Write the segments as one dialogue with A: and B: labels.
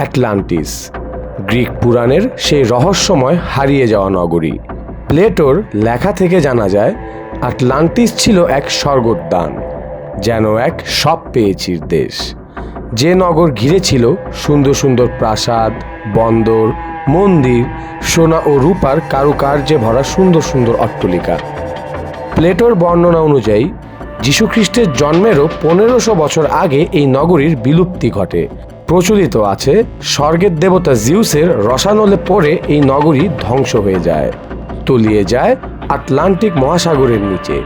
A: Atlantis. Greek পুরাণের সেই রহস্যময় হারিয়ে যাওয়া নগরী। প্লেটোর লেখা থেকে জানা যায়, আটলান্টিস ছিল এক স্বর্গোদ্যান, যেন এক সব পেয়েছির দেশ। যে নগর ঘিরে ছিল সুন্দর সুন্দর প্রাসাদ, বন্দর, মন্দির, সোনা ও রূপার কারুকার্যে ভরা সুন্দর সুন্দর অট্টলিকা। প্লেটোর বর্ণনা অনুযায়ী, যীশুখ্রিস্টের জন্মেরও পনেরোশো বছর আগে এই নগরীর বিলুপ্তি ঘটে। প্রচলিত আছে, স্বর্গের দেবতা জিউসের রসানলে পড়ে এই নগরী ধ্বংস হয়ে যায়, তলিয়ে যায় আটলান্টিক মহাসাগরের নিচে।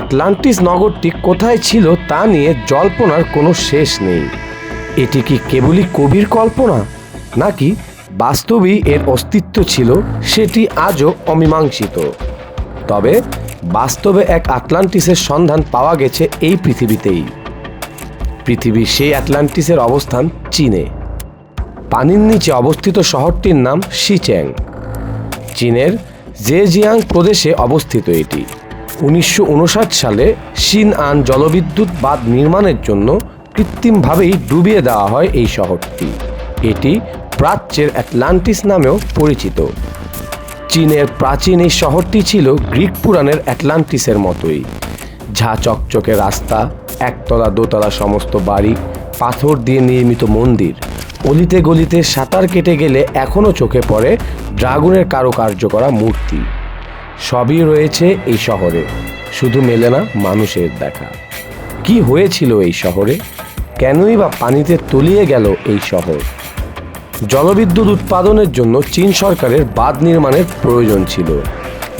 A: আটলান্টিস নগরটি কোথায় ছিল তা নিয়ে জল্পনার কোনো শেষ নেই। এটি কি কেবলই কবির কল্পনা, নাকি বাস্তবেই এর অস্তিত্ব ছিল, সেটি আজও অমীমাংসিত? তবে বাস্তবে এক আটলান্টিসের সন্ধান পাওয়া গেছে এই পৃথিবীতেই। পৃথিবীর সেই আটলান্টিসের অবস্থান চীনে। পানির নিচে অবস্থিত শহরটির নাম শিচ্যাং চীনের জেজিয়াং প্রদেশে অবস্থিত এটি। উনিশশো উনষাট সালে শিন আন জলবিদ্যুৎ বাঁধ নির্মাণের জন্য কৃত্রিমভাবেই ডুবিয়ে দেওয়া হয় এই শহরটি। এটি প্রাচ্যের অ্যাটলান্টিস নামেও পরিচিত। চীনের প্রাচীন এই শহরটি ছিল গ্রিক পুরাণের অ্যাটলান্টিসের মতোই। ঝা চকচকে রাস্তা একতলা, দোতলা সমস্ত বাড়ি, পাথর দিয়ে নির্মিত মন্দির। অলিতে গলিতে সাঁতার কেটে গেলে এখনও চোখে পড়ে ড্রাগনের কারুকার্য করা মূর্তি। সবই রয়েছে এই শহরে। শুধু মেলে না মানুষের দেখা। কি হয়েছিল এই শহরে? কেনই বা পানিতে তলিয়ে গেল এই শহর? জলবিদ্যুৎ উৎপাদনের জন্য চীন সরকারের বাঁধ নির্মাণের প্রয়োজন ছিল।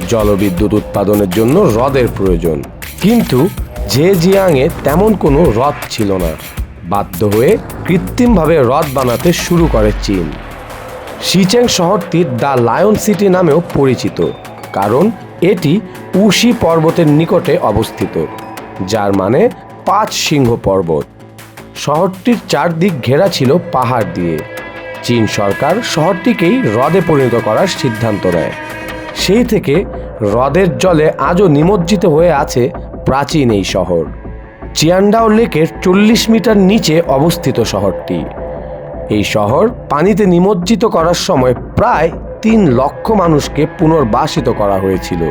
A: জলবিদ্যুৎ উৎপাদনের জন্য হ্রদের প্রয়োজন। কিন্তু যে জিয়াংয়ে তেমন কোনো হ্রদ ছিল না। বাধ্য হয়ে কৃত্রিমভাবে হ্রদ বানাতে শুরু করে চীন। শিচেং শহরটি দ্য লায়ন সিটি নামেও পরিচিত, কারণ এটি উশি পর্বতের নিকটে অবস্থিত, যার মানে পাঁচ সিংহ পর্বত। শহরটির চারদিক ঘেরা ছিল পাহাড় দিয়ে। চীন সরকার শহরটিকেই হ্রদে পরিণত করার সিদ্ধান্ত নেয়। সেই থেকে হ্রদের জলে আজও নিমজ্জিত হয়ে আছে প্রাচীন এই শহর। চিয়ান্ডাও লেকের চল্লিশ মিটার নিচে অবস্থিত শহরটি। এই শহর পানিতে নিমজ্জিত করার সময় প্রায় তিন লক্ষ মানুষকে পুনর্বাসিত করা হয়েছিল।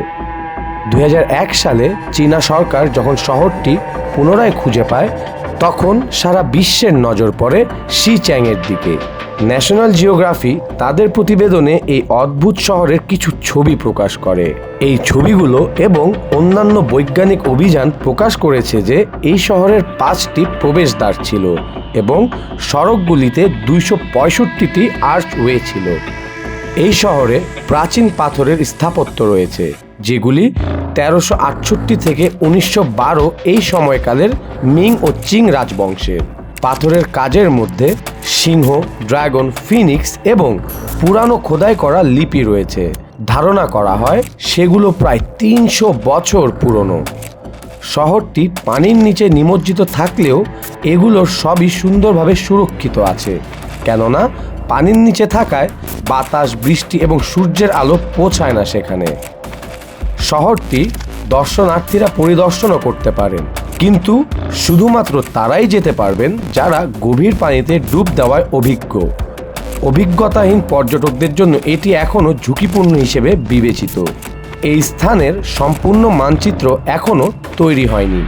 A: দু হাজার এক সালে চীনা সরকার যখন শহরটি পুনরায় খুঁজে পায়, তখন সারা বিশ্বের নজর পড়ে শি চ্যাংয়ের দিকে। ন্যাশনাল জিওগ্রাফি তাদের প্রতিবেদনে এই অদ্ভুত শহরের কিছু ছবি প্রকাশ করে। এই ছবিগুলো এবং অন্যান্য বৈজ্ঞানিক অভিযান প্রকাশ করেছে যে এই শহরের পাঁচটি প্রবেশদ্বার ছিল এবং সড়কগুলিতে দুইশো পঁয়ষট্টিটি আর্চওয়ে ছিল। এই শহরে প্রাচীন পাথরের স্থাপত্য রয়েছে, যেগুলি তেরোশো আটষট্টি থেকে উনিশশো বারো এই সময়কালের মিং ও চিং রাজবংশের। পাথরের কাজের মধ্যে সিংহ, ড্রাগন, ফিনিক্স এবং পুরানো খোদাই করা লিপি রয়েছে। ধারণা করা হয় সেগুলো প্রায় তিনশো বছর পুরনো। শহরটি পানির নিচে নিমজ্জিত থাকলেও এগুলো সবই সুন্দরভাবে সুরক্ষিত আছে। কেননা পানির নিচে থাকায় বাতাস, বৃষ্টি এবং সূর্যের আলো পৌঁছায় না সেখানে। শহরটি দর্শনার্থীরা পরিদর্শনও করতে পারেন। কিন্তু শুধুমাত্র তারাই যেতে পারবেন যারা গভীর পানিতে ডুব দেওয়ায় অভিজ্ঞ। অভিজ্ঞতাহীন পর্যটকদের জন্য এটি এখনও ঝুঁকিপূর্ণ হিসেবে বিবেচিত। এই স্থানের সম্পূর্ণ মানচিত্র এখনও তৈরি হয়নি।